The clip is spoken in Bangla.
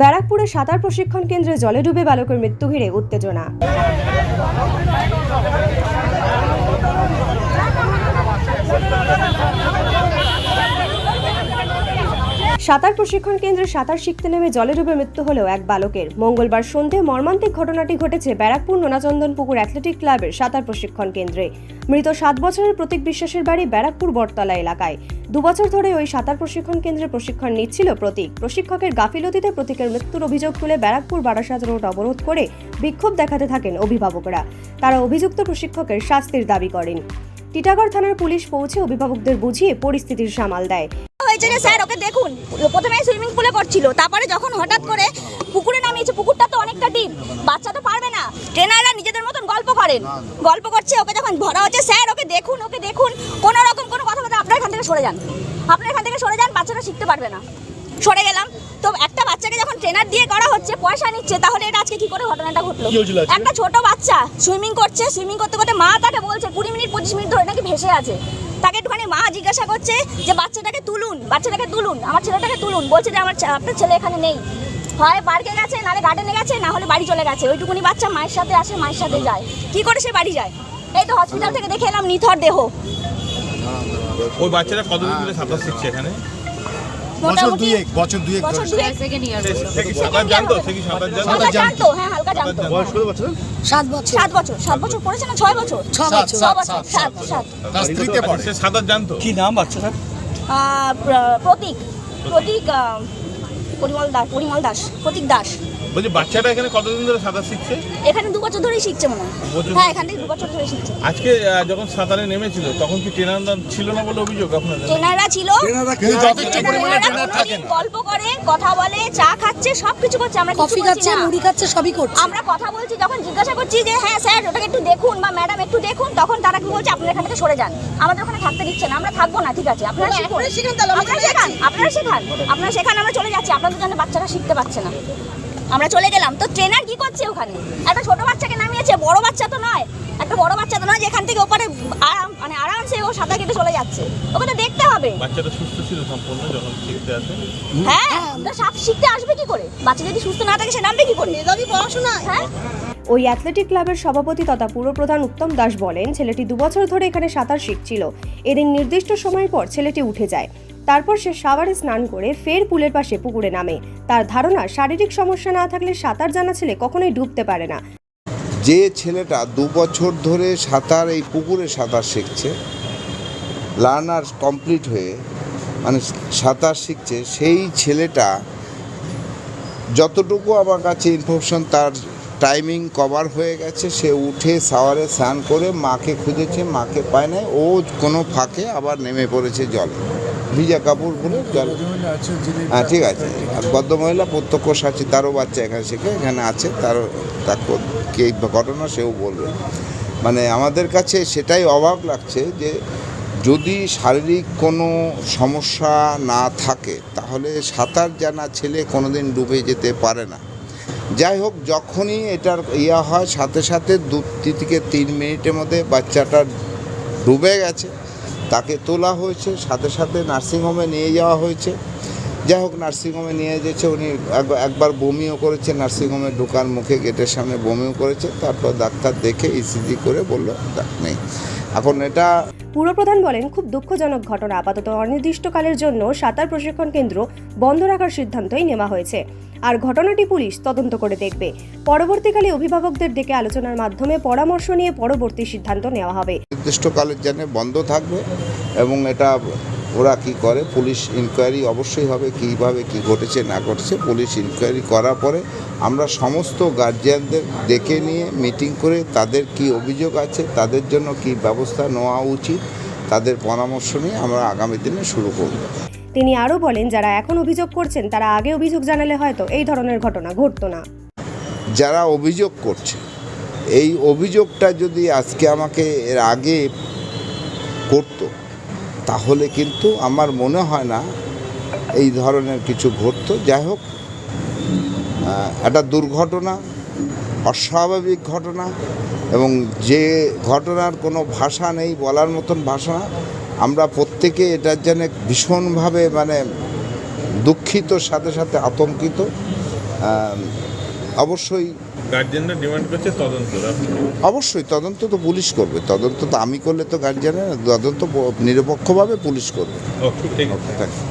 ব্যারাকপুরে সাঁতার প্রশিক্ষণ কেন্দ্রে জলে ডুবে বালকের মৃত্যু ঘিরে উত্তেজনা। সাঁতার প্রশিক্ষণ কেন্দ্রে সাঁতার শিখতে নেমে জলে ডুবে মৃত্যু হলেও এক বালকের। মঙ্গলবার সন্ধে মর্মান্তিক ঘটনাটি ঘটেছে ব্যারাকপুর নোনাচন্দন পুকুর অ্যাথলেটিক ক্লাবের সাঁতার প্রশিক্ষণ কেন্দ্রে। মৃত সাত বছরের প্রতীক বিশ্বাসের বাড়ি ব্যারাকপুর বটতলা এলাকায়। দুবছর ধরে ওই সাঁতার প্রশিক্ষণ কেন্দ্রে প্রশিক্ষণ নিচ্ছিল প্রতীক। প্রশিক্ষকের গাফিলতিতে প্রতীকের মৃত্যুর অভিযোগ তুলে ব্যারাকপুর বারাসাত রোড অবরোধ করে বিক্ষোভ দেখাতে থাকেন অভিভাবকরা। তারা অভিযুক্ত প্রশিক্ষকের শাস্তির দাবি করেন। টিটাগড় থানার পুলিশ পৌঁছে অভিভাবকদের বুঝিয়ে পরিস্থিতির সামাল দেয়। হয়েছে যে স্যার ওকে দেখুন। প্রথমে সুইমিং পুলে করছিল তারপরে যখন হঠাৎ করে পুকুরে নামিয়েছে পুকুরটা তো অনেকটা ডিপ বাচ্চা তো পারবে না। ট্রেনাররা নিজেদের মতন গল্প করেন। গল্প করছে ওকে যখন ভরা হচ্ছে স্যার ওকে দেখুন ওকে দেখুন কোনো রকম কোনো কথা বলতে আপনার এখান থেকে সরে যান। আপনার এখান থেকে সরে যান বাচ্চাটা শিখতে পারবে না। সরে গেলাম। তো একটা বাচ্চাকে যখন ট্রেনার দিয়ে করা হচ্ছে পয়সা নিচ্ছে তাহলে এটা আজকে কি করে ঘটনাটা ঘটলো? একটা ছোট বাচ্চা সুইমিং করছে সুইমিং করতে করতে মা তাকে বলছে কুড়ি মিনিট পঁচিশ মিনিট ধরে নাকি ভেসে আছে। তাকে একটুখানি মা জিজ্ঞাসা করছে যে বাচ্চাটাকে তুলুন বাচ্চাটাকে তুলুন আমার ছেলেটাকে তুলুন। বলছে যে আমার আপনার ছেলে এখানে নেই। হয় পার্কে গেছে নাহলে গার্ডেনে গেছে না হলে বাড়ি চলে গেছে। ওইটুকুনি বাচ্চা মায়ের সাথে আসে মায়ের সাথে যায়। কি করে সে বাড়ি যায়? এই তো হসপিটাল থেকে দেখে এলাম নিথর দেহ। ওই বাচ্চারা কতদিন ধরে সাঁতার শিখছে এখানে? বছর দুয়েক বছর দুয়েক বছর ধরে। দুয়েক। সে কি সাঁতার জানতো? সে কি সাঁতার জানতো হ্যাঁ হালকা জানতো। বয়স কত বছর সাত বছর। সাত বছর সাত বছর পড়েছে না ছয় বছর? ছ বছর। ছ বছর সাত সাত তার স্ত্রীতে পড়ে। সে সাঁতার জানতো। কি নাম বাচ্চাটার আহ, প্রতীক। প্রতীক আহ, পরিমল দাস পরিমল দাস প্রতীক দাস। বলছি বাচ্চাটা এখানে কতদিন ধরে সাঁতার শিখছে? এখানে দু বছর ধরেই শিখছে মনে হয়। হ্যাঁ এখান থেকে দু বছর ধরে শিখছে। আজকে আহ, যখন সাঁতারে নেমেছিল তখন কি ট্রেনার ছিল না বলে অভিযোগ আপনাদের? ট্রেনাররা ছিল। ট্রেনাররা থাকে প্রতিদিন গল্প করে কথা বলে চা খাচ্ছে সব কিছু করছে আমরা কিছু কফি খাচ্ছে না। মুড়ি খাচ্ছে সবই করছে। আমরা কথা বলছি যখন জিজ্ঞাসা করছি যে হ্যাঁ স্যার ওটাকে একটু দেখুন বা ম্যাডাম একটু দেখুন তখন তারা কি বলছে আপনারা এখান থেকে সরে যান। আমাদের ওখানে থাকতে দিচ্ছে না আমরা থাকব না ঠিক আছে। আপনারা শিখুন। আপনারা শেখান আপনারা শেখান। আপনারা শেখান আমরা চলে যাচ্ছি। আপনাদের জন্য বাচ্চারা শিখতে পারছে না। আমরা চলে গেলাম। তো ট্রেনার কি করছে ওখানে? একটা ছোট বাচ্চাকে নামিয়েছে বড় বাচ্চা তো নয়। একটা বড় বাচ্চা তো নয় যেখান থেকে ওপারে আরাম মানে আরামসে ও সাঁতার কেটে চলে যাচ্ছে। ওকে তো দেখতে হবে। বাচ্চাটা সুস্থ ছিল সম্পূর্ণ যখন শিখতে আসে। হ্যাঁ তো সাপ শিখতে আসবে কি করে? বাচ্চা যদি সুস্থ না থাকে সে নামবে কি করে? পড়াশোনা। হ্যাঁ? ওই অ্যাথলেটিক ক্লাবের সভাপতি তথা পুরপ্রধান উত্তম দাস বলেন ছেলেটি দুবছর ধরে এখানে সাঁতার শিখছিল। এদিন নির্দিষ্ট সময় পর ছেলেটি উঠে যায়। তারপর সে সাওয়ারে স্নান করে ফের পুলের পাশে পুকুরে নামে। তার ধারণা, শারীরিক সমস্যা না থাকলে সাঁতার জানা ছেলে কখনোই ডুবতে পারে না। যে ছেলেটা দু বছর ধরে সাঁতার, এই পুকুরে সাঁতার শিখছে, লার্নার কমপ্লিট হয়ে মানে সাঁতার শিখছে, সেই ছেলেটা যতটুকু আমার কাছে ইনফরমেশন, তার টাইমিং কভার হয়ে গেছে। সে উঠে সাওয়ারে স্নান করে মাকে খুঁজেছে, মাকে পায় নাই, ও কোনো ফাঁকে আবার নেমে পড়েছে জলে। ভিজা কাপড় খুলে হ্যাঁ ঠিক আছে। আর ভদ্রমহিলা প্রত্যক্ষ সাক্ষী, তারও বাচ্চা এখানে শেখে এখানে আছে, তারও তার কি ঘটনা সেও বলবে। মানে আমাদের কাছে সেটাই অবাক লাগছে যে যদি শারীরিক কোনো সমস্যা না থাকে, তাহলে সাঁতার জানা ছেলে কোনোদিন ডুবে যেতে পারে না। যাই হোক, যখনই এটার ইয়া হয়, সাথে সাথে দু থেকে তিন মিনিটের মধ্যে বাচ্চাটা ডুবে গেছে তাকে তোলা হয়েছে সাথে সাথে নার্সিংহোমে নিয়ে যাওয়া হয়েছে। যাই হোক নার্সিংহোমে নিয়ে যেছে উনি এক- একবার বমিও করেছে নার্সিংহোমে ঢোকার মুখে গেটের সামনে বমিও করেছে তারপর ডাক্তার দেখে ইসিজি করে বলল নেই। এখন এটা পুরপ্রধান বলেন খুব দুঃখজনক ঘটনা। আপাতত অনির্দিষ্টকালের জন্য সাঁতার প্রশিক্ষণ কেন্দ্র বন্ধ রাখার সিদ্ধান্তই নেওয়া হয়েছে। আর ঘটনাটি পুলিশ তদন্ত করে দেখবে। পরবর্তীকালে অভিভাবকদের ডেকে আলোচনার মাধ্যমে পরামর্শ নিয়ে পরবর্তী সিদ্ধান্ত নেওয়া হবে। নির্দিষ্টকালের জন্য বন্ধ থাকবে এবং এটা ওরা কি করে? পুলিশ ইনকোয়ারি অবশ্যই হবে কীভাবে কি ঘটেছে না ঘটেছে। পুলিশ ইনকোয়ারি করার পরে আমরা সমস্ত গার্জিয়ানদের ডেকে নিয়ে মিটিং করে তাদের কি অভিযোগ আছে তাদের জন্য কি ব্যবস্থা নেওয়া উচিত তাদের পরামর্শ নিয়ে আমরা আগামী দিনে শুরু করব। তিনি আরও বলেন যারা এখন অভিযোগ করছেন তারা আগে অভিযোগ জানালে হয়তো এই ধরনের ঘটনা ঘটতো না। যারা অভিযোগ করছে এই অভিযোগটা যদি আজকে আমাকে এর আগে করতো তাহলে কিন্তু আমার মনে হয় না এই ধরনের কিছু ঘটতো। যাই হোক একটা দুর্ঘটনা, অস্বাভাবিক ঘটনা এবং যে ঘটনার কোনো ভাষা নেই বলার মতন ভাষা, আমরা প্রত্যেকে এটার জন্য ভীষণভাবে মানে দুঃখিত, সাথে সাথে আতঙ্কিত। অবশ্যই গার্জেনরা ডিমান্ড করছে তদন্ত অবশ্যই তদন্ত তো পুলিশ করবে। তদন্ত তো আমি করলে তো গার্জিয়ানরা তদন্ত নিরপেক্ষভাবে পুলিশ করবে। ওকে ঠিক আছে।